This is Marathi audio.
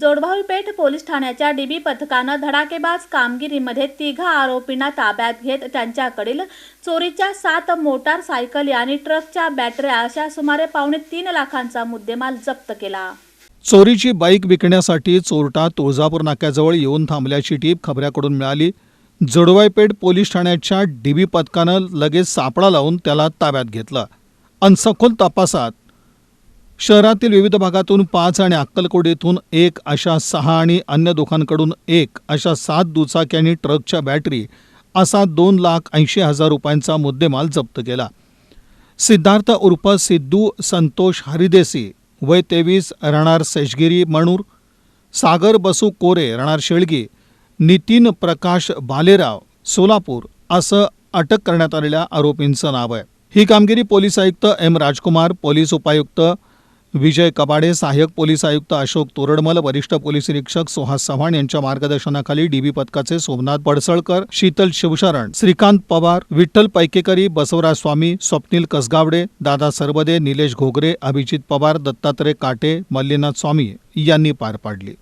जोडभाऊपेठ पोलीस ठाण्याच्या डीबी पथकानं धडाकेबाज कामगिरीमध्ये तिघा आरोपींना ताब्यात घेत त्यांच्याकडील चोरीच्या सात मोटार सायकली आणि ट्रकच्या बॅटऱ्या अशा सुमारे पावणे तीन लाखांचा मुद्देमाल जप्त केला. चोरीची बाईक विकण्यासाठी चोरटा तुळजापूर नाक्याजवळ येऊन थांबल्याची टीप खबऱ्याकडून मिळाली. जडवाईपेठ पोलीस ठाण्याच्या डीबी पथकानं लगेच सापळा लावून त्याला ताब्यात घेतलं. अन सखोल तपासात शहरातील विविध भागातून पाच आणि अक्कलकोट येथून एक अशा सहा आणि अन्य दोघांकडून एक अशा सात दुचाकी आणि ट्रकच्या बॅटरी असा दोन लाख ऐंशी हजार रुपयांचा मुद्देमाल जप्त केला. सिद्धार्थ उर्फ सिद्धू संतोष हरिदेसी वय तेवीस राहणार सेशगिरी मणूर सागर बसू कोरे राहणार शेळगी नितीन प्रकाश भालेराव सोलापूर असं अटक करण्यात आलेल्या आरोपींचं नाव आहे. ही कामगिरी पोलीस आयुक्त एम राजकुमार पोलीस उपायुक्त विजय कबाडे सहाय्यक पोलीस आयुक्त अशोक तोरडमल वरिष्ठ पोलीस निरीक्षक सुहास चव्हाण यांच्या मार्गदर्शनाखाली डीबी पथकाचे सोमनाथ पडसळकर शीतल शिवशरण श्रीकांत पवार विठ्ठल पैकेकरी बसवराज स्वामी स्वप्नील कसगावडे दादा सरबदे निलेश घोगरे अभिजित पवार दत्तात्रय काटे मल्लीनाथ स्वामी यांनी पार पाडली.